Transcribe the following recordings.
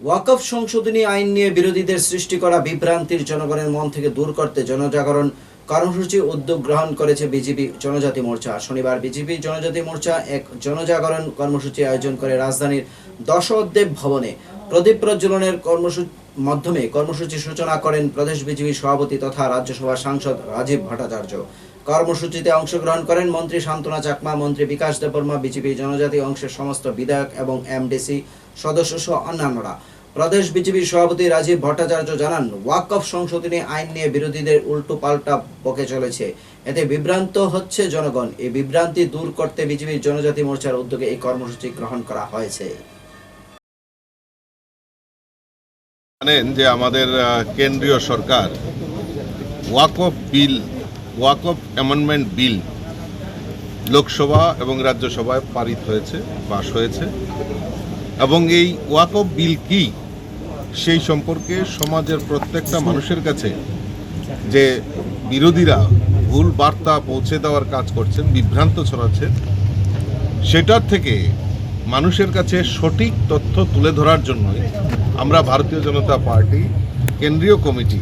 ওয়াকফ সংশোধনী আইন নিয়ে বিরোধীদের সৃষ্টি করা বিভ্রান্তির জনগণের মন থেকে দূর করতে জনজাগরণ কর্মসূচি উদ্যোগ গ্রহণ করেছে বিজেপি জনজাতি মোর্চা। শনিবার বিজেপি জনজাতি মোর্চা এক জনজাগরণ কর্মসূচি আয়োজন করে রাজধানীর দশদেব ভবনে প্রদীপ প্রজ্বলনের কর্মসূচি মাধ্যমে কর্মসূচির সূচনা করেন প্রদেশ বিজেপি সভাপতি তথা রাজ্যসভা সাংসদ রাজীব ভট্টাচার্য। কর্মসূচিতে অংশগ্রহণ করেন মন্ত্রী শান্তনা চাকমা, মন্ত্রী বিকাশ দেববর্মা, বিজেপি জনজাতি অংশের সমস্ত বিধায়ক এবং এমডিসি সদস্য সহ অন্যান্যরা। প্রদেশ বিজেপির সভাপতি রাজীব ভট্টাচার্য জানান, ওয়াকফ সংশোধনী আইন নিয়ে বিরোধীদের উল্টো পাল্টা বকে চলেছে। এতে বিভ্রান্ত হচ্ছে জনগণ। এই বিভ্রান্তি দূর করতে বিজেপির জনজাতি মোর্চার উদ্যোগে এই কর্মসূচি গ্রহণ করা হয়েছে। জানেন যে আমাদের কেন্দ্রীয় সরকার ওয়াকফ বিল ওয়াকফ অ্যামেন্ডমেন্ট বিল লোকসভা এবং রাজ্যসভায় পারিত হয়েছে, পাশ হয়েছে। এবং এই ওয়াকফ বিল কি, সেই সম্পর্কে সমাজের প্রত্যেকটা মানুষের কাছে যে বিরোধীরা ভুল বার্তা পৌঁছে দেওয়ার কাজ করছেন, বিভ্রান্ত ছড়াচ্ছেন, সেটার থেকে মানুষের কাছে সঠিক তথ্য তুলে ধরার জন্যই আমরা ভারতীয় জনতা পার্টি, কেন্দ্রীয় কমিটি,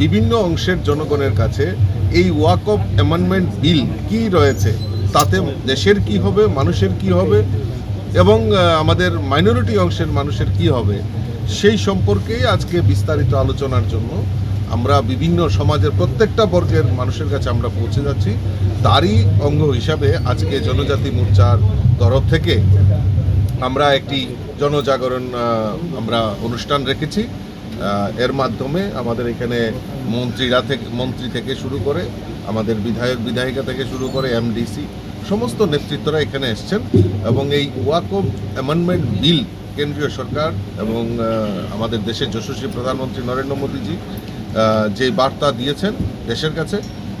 বিভিন্ন অংশের জনগণের কাছে এই ওয়াক অফ অ্যামেন্ডমেন্ট বিল কি রয়েছে, তাতে দেশের কি হবে, মানুষের কি হবে এবং আমাদের মাইনরিটি অংশের মানুষের কি হবে, সেই সম্পর্কেই আজকে বিস্তারিত আলোচনার জন্য আমরা বিভিন্ন সমাজের প্রত্যেকটা বর্গের মানুষের কাছে আমরা পৌঁছে যাচ্ছি। তারই অঙ্গ হিসাবে আজকে জনজাতি মোর্চার তরফ থেকে আমরা একটি জনজাগরণ আমরা অনুষ্ঠান রেখেছি। এর মাধ্যমে আমাদের এখানে মন্ত্রীরা থেকে, মন্ত্রী থেকে শুরু করে আমাদের বিধায়ক, বিধায়িকা থেকে শুরু করে এমডিসি, সমস্ত নেতৃত্বরা এখানে এসছেন এবং এই ওয়াক অফ অ্যামেন্ডমেন্ট বিল কেন্দ্রীয় সরকার এবং আমাদের দেশের যশস্বী প্রধানমন্ত্রী নরেন্দ্র মোদীজি যে বার্তা দিয়েছেন দেশের কাছে,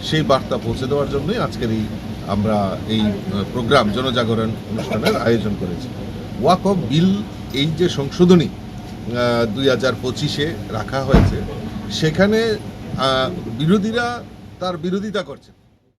সেই বার্তা পৌঁছে দেওয়ার জন্যই আজকের এই আমরা এই প্রোগ্রাম, জনজাগরণ অনুষ্ঠানের আয়োজন করেছি। ওয়াক অফ বিল, এই যে সংশোধনী দুই হাজার পঁচিশে রাখা হয়েছে, সেখানে বিরোধীরা তার বিরোধিতা করছে।